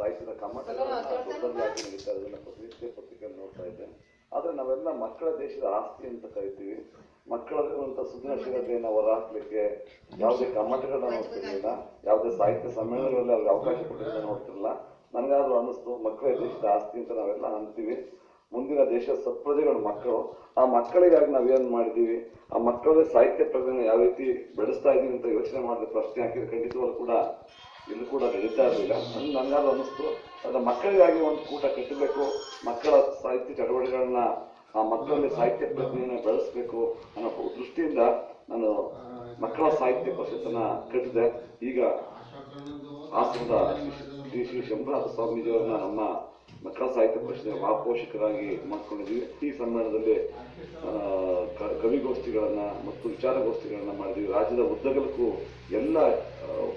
ಸಾಹಿತ್ಯದ ಕಮ್ಮಟಗಳನ್ನ ಪ್ರತಿನಿತ್ಯ ಹಾಕಿ ನಡೀತಾ ಇರೋದನ್ನ ಪತ್ರಿಕೆ ಪತ್ರಿಕೆಯಲ್ಲಿ ನೋಡ್ತಾ ಇದ್ದೆ. ಆದ್ರೆ ನಾವೆಲ್ಲ ಮಕ್ಕಳ ದೇಶದ ಆಸ್ತಿ ಅಂತ ಕರಿತೀವಿ. ಮಕ್ಕಳಲ್ಲಿರುವಂತ ಸೃಜನಶೀಲತೆಯನ್ನು ಹೊರಹಾಕ್ಲಿಕ್ಕೆ ಯಾವುದೇ ಕಮ್ಮಟಗಳನ್ನ ನೋಡ್ತಿರ್ಲಿಲ್ಲ ಯಾವುದೇ ಸಾಹಿತ್ಯ ಸಮ್ಮೇಳನಗಳಲ್ಲಿ ಅವ್ರಿಗೆ ಅವಕಾಶ ಕೊಟ್ಟಿರೋದನ್ನ ನೋಡ್ತಿರಲಿಲ್ಲ. ನನಗಾದ್ರೂ ಅನ್ನಿಸ್ತು ಮಕ್ಕಳ ದೇಶದ ಆಸ್ತಿ ಅಂತ ನಾವೆಲ್ಲ ಅಂತೀವಿ. ಮುಂದಿನ ದೇಶದ ಸತ್ಪ್ರಜೆಗಳು ಮಕ್ಕಳು. ಆ ಮಕ್ಕಳಿಗಾಗಿ ನಾವೇನ್ ಮಾಡಿದೀವಿ ಆ ಮಕ್ಕಳದೇ ಸಾಹಿತ್ಯ ಪ್ರಜ್ಞೆ ಯಾವ ರೀತಿ ಬೆಳೆಸ್ತಾ ಇದೀವಿ ಅಂತ ಯೋಚನೆ ಮಾಡಿದ ಪ್ರಶ್ನೆ ಹಾಕಿದ್ರೆ ಖಂಡಿತವಾಗ್ಲೂ ಕೂಡ ಇಲ್ಲಿ ಕೂಡ ನಡೀತಾ ಇರಲಿಲ್ಲ ನನ್ಗೆ ನನಗಾದ್ರೂ ಅನ್ನಿಸ್ತು. ಅದ್ರ ಮಕ್ಕಳಿಗಾಗಿ ಒಂದು ಕೂಟ ಕಟ್ಟಬೇಕು. ಮಕ್ಕಳ ಸಾಹಿತ್ಯ ಚಟುವಟಿಕೆಗಳನ್ನ ಆ ಮಕ್ಕಳಲ್ಲಿ ಸಾಹಿತ್ಯ ಪ್ರಜ್ಞೆಯನ್ನು ಬೆಳೆಸಬೇಕು ಅನ್ನೋ ದೃಷ್ಟಿಯಿಂದ ನಾನು ಮಕ್ಕಳ ಸಾಹಿತ್ಯ ಪರಿಷತ್ತನ್ನ ಕಟ್ಟಿದೆ. ಈಗ ಹಾಸನದ ಶ್ರೀ ಶ್ರೀ ಶಂಭುನಾಥ ಸ್ವಾಮೀಜಿಯವರನ್ನ ನಮ್ಮ ಮಕ್ಕಳ ಸಾಹಿತ್ಯ ಪರಿಷತ್ತಿನ ಮಹಾಪೋಷಕರಾಗಿ ಮಾಡ್ಕೊಂಡಿದ್ದೀವಿ. ಈ ಸಮ್ಮೇಳನದಲ್ಲಿ ಕವಿಗೋಷ್ಠಿಗಳನ್ನ ಮತ್ತು ವಿಚಾರಗೋಷ್ಠಿಗಳನ್ನ ಮಾಡಿದ್ವಿ ರಾಜ್ಯದ ಉದ್ದಗಲಕ್ಕೂ ಎಲ್ಲ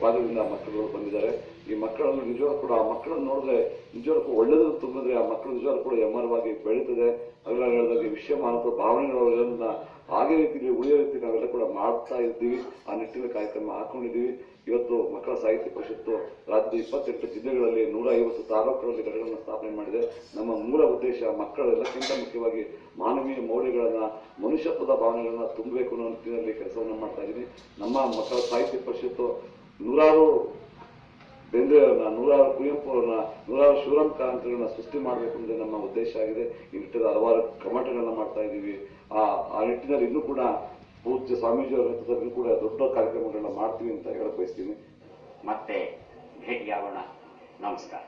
ಭಾಗದಿಂದ ಮಕ್ಕಳು ಬಂದಿದ್ದಾರೆ. ಈ ಮಕ್ಕಳನ್ನು ನಿಜವಾಗ್ಲೂ ಕೂಡ ಆ ಮಕ್ಕಳನ್ನು ನೋಡಿದ್ರೆ ನಿಜವಾಗ್ಲೂ ಒಳ್ಳೆಯದು ತುಂಬಿದ್ರೆ ಆ ಮಕ್ಕಳು ನಿಜವಾಗ್ಲೂ ಕೂಡ ಎಮ್ಮರವಾಗಿ ಬೆಳೀತದೆ. ಅದರಲ್ಲಿ ಹೇಳಿದಾಗ ವಿಷಯ ಮಾನವ ಭಾವನೆಗಳನ್ನ ಹಾಗೆ ರೀತಿಯಲ್ಲಿ ಉಳಿಯೋ ರೀತಿ ನಾವೆಲ್ಲ ಕೂಡ ಮಾಡ್ತಾ ಇದ್ದೀವಿ. ಆ ನಿಟ್ಟಿನ ಕಾರ್ಯಕ್ರಮ ಹಾಕೊಂಡಿದ್ದೀವಿ. ಇವತ್ತು ಮಕ್ಕಳ ಸಾಹಿತ್ಯ ಪರಿಷತ್ತು ರಾಜ್ಯದ ಇಪ್ಪತ್ತೆಂಟು ಜಿಲ್ಲೆಗಳಲ್ಲಿ ನೂರ ಐವತ್ತು ತಾಲೂಕುಗಳಲ್ಲಿ ಘಟಕಗಳನ್ನು ಸ್ಥಾಪನೆ ಮಾಡಿದೆ. ನಮ್ಮ ಮೂಲ ಉದ್ದೇಶ ಮಕ್ಕಳೆಲ್ಲಕ್ಕಿಂತ ಮುಖ್ಯವಾಗಿ ಮಾನವೀಯ ಮೌಲ್ಯಗಳನ್ನ, ಮನುಷ್ಯತ್ವದ ಭಾವನೆಗಳನ್ನ ತುಂಬಬೇಕು ಅನ್ನೋ ನಿಟ್ಟಿನಲ್ಲಿ ಕೆಲಸವನ್ನು ಮಾಡ್ತಾ ಇದ್ದೀನಿ. ನಮ್ಮ ಮಕ್ಕಳ ಸಾಹಿತ್ಯ ಪರಿಷತ್ತು ನೂರಾರು ಬೇಂದ್ರೆ ಅವ್ರನ್ನ ನೂರಾರು ಕುವೆಂಪು ಅವರನ್ನ ನೂರಾರು ಶಿವರಾಮ್ ಸೃಷ್ಟಿ ಮಾಡಬೇಕು ಅಂದ್ರೆ ನಮ್ಮ ಉದ್ದೇಶ ಆಗಿದೆ. ಈ ನಿಟ್ಟಿನಲ್ಲಿ ಹಲವಾರು ಕಮಾಟಗಳನ್ನ ಮಾಡ್ತಾ ಇದ್ದೀವಿ. ಆ ಆ ನಿಟ್ಟಿನಲ್ಲಿ ಇನ್ನೂ ಕೂಡ ಪೂಜ್ಯ ಸ್ವಾಮೀಜಿ ಅವರ ನೇತೃತ್ವದಲ್ಲಿ ಕೂಡ ದೊಡ್ಡ ಕಾರ್ಯಕ್ರಮಗಳನ್ನ ಮಾಡ್ತೀವಿ ಅಂತ ಹೇಳಕ್ ಬಯಸ್ತೀನಿ. ಮತ್ತೆ ಭೇಟಿಯಾಗೋಣ. ನಮಸ್ಕಾರ.